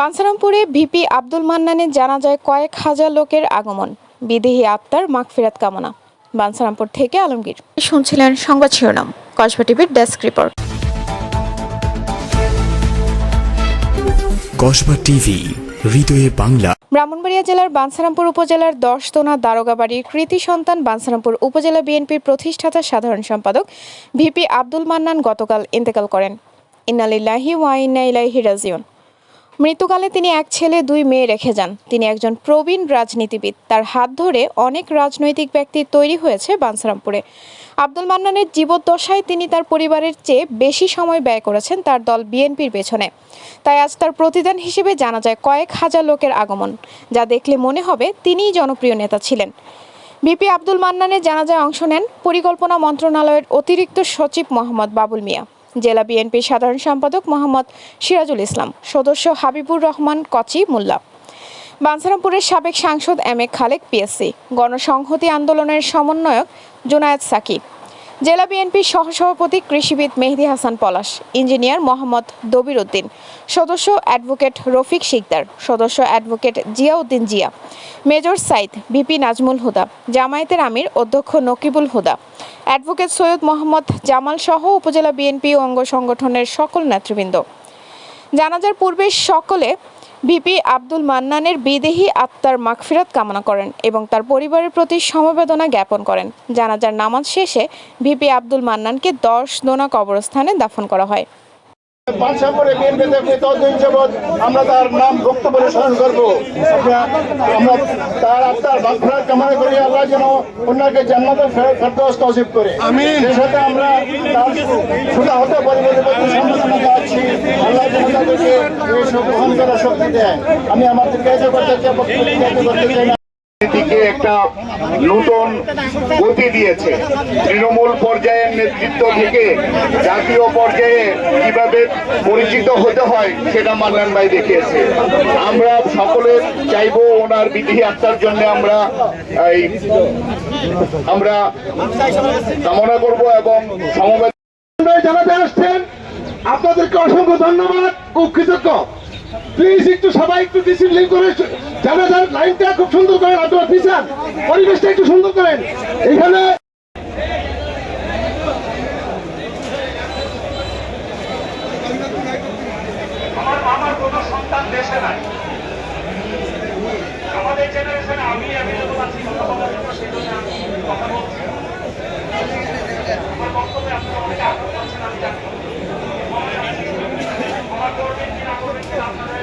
বাঞ্ছারামপুরে VP Abdul মান্নানের জানাজায় কয়েক হাজার লোকের আগমন। বিদেহী আত্মার মাগফিরাত কামনা। বাঞ্ছারামপুর থেকে আলমগীর। শুনছিলেন সংবাদ শিরোনাম কসবা টিভির ডেস্ক রিপোর্ট। কসবা টিভি হৃদয়ে বাংলা। ব্রাহ্মণবাড়িয়া জেলার বাঞ্ছারামপুর উপজেলার দশতোনা দারোগাবাড়ির কৃতি সন্তান বাঞ্ছারামপুর উপজেলা বিএনপির প্রতিষ্ঠাতা সাধারণ সম্পাদক ভিপি আব্দুল মান্নান গতকাল ইন্তেকাল করেন। ইন্নালিল্লাহি ওয়া ইন্না ইলাইহি রাজিউন। মৃত্যুকালে তিনি এক ছেলে, দুই মেয়ে রেখে যান। তিনি একজন প্রবীণ রাজনীতিবিদ। তার হাত ধরে অনেক রাজনৈতিক ব্যক্তি তৈরি হয়েছে বাঞ্ছারামপুরে আব্দুল মান্নানের জীবদ্দশায় তিনি তার পরিবারের চেয়ে বেশি সময় ব্যয় করেছেন তার দল বিএনপির পেছনে। তাই আজ তার প্রতিদান হিসেবে জানা যায় কয়েক হাজার লোকের আগমন, যা দেখলে মনে হবে তিনিই জনপ্রিয় নেতা ছিলেন। বিপি আব্দুল মান্নানের জানাজায় অংশ নেন পরিকল্পনা মন্ত্রণালয়ের অতিরিক্ত সচিব মোহাম্মদ বাবুল মিয়া। জেলা বিএনপির সাধারণ সম্পাদক মোহাম্মদ সিরাজুল ইসলাম, সদস্য হাবিবুর রহমান, কচি, মোল্লা। বাঞ্ছারামপুরের সাবেক সাংসদ এম এ খালেক, পিএসসি। গণসংহতি আন্দোলনের সমন্বয়ক জুনায়েদ সাকিব। জেলা বিএনপির সহসভাপতি কৃষিবিদ মেহেদি হাসান পলাশ, ইঞ্জিনিয়ার মোহাম্মদ দবির উদ্দিন সদস্য অ্যাডভোকেট রফিক শিকদার, সদস্য advocate Ziauddin Zia, major Saeed VP Nazmul Huda, জামায়াতের আমির অধ্যক্ষ নকিবুল হুদা, অ্যাডভোকেট সৈয়দ মোহাম্মদ জামাল সহ উপজেলা বিএনপি অঙ্গ সংগঠনের সকল নেতৃবৃন্দ। জানাজার পূর্বে সকলে ভিপি আব্দুল মান্নানের বিদেহী আত্মার মাগফিরাত কামনা করেন এবং তার পরিবারের প্রতি সমবেদনা জ্ঞাপন করেন। জানাজার নামাজ শেষে ভিপি আব্দুল মান্নানকে দশ দোনা কবরস্থানে দাফন করা হয়। বাদশাহপুরে বিএনপিতে ততদিন যাবৎ আমরা তার নাম বক্তব্য স্মরণ করব। আমরা আমরা তার আত্মার ভাবনা কামনা করি আল্লাহ যেন ওনাকে জান্নাতের ফের- ফেরদৌস নসিব করে। সেই সাথে আমরা তার হতে জানাচ্ছি গ্রহণ করার শক্তি দেয়। আমি করতে চাই দিকে একটা নতুন গতি দিয়েছে। তৃণমূল পর্যায়ের নেতৃত্ব থেকে জাতীয় পর্যায়ে কীভাবে পরিচিত হতে হয় সেটা মান্নান ভাই দেখিয়েছে। আমরা সকলে চাইব ওনার বিধি আত্মার জন্য আমরা এই আমরা কামনা করব এবং সমবেত জানাতে আসছেন। আপনাদেরকে অসংখ্য ধন্যবাদ ও কৃতজ্ঞ। প্লিজ একটু সবাই একটু ডিসিপ্লিন করে জানাজার লাইনটা খুব সুন্দর করেন, আপনারা পিছান পরিবেশটা একটু সুন্দর করেন। এখানে আমার কোনো সন্তান দেশে নাই। আমাদের জেনারেশনে আমি অ্যাভেলেবল আছি কথা বলার জন্য সেই জন্য আমি কথা বলছি আমার বক্তব্যে আপনারা অনেকে আগ্রহ পাচ্ছেন আমি জানি আমার করবেন কি না করবেন কি আপনাদের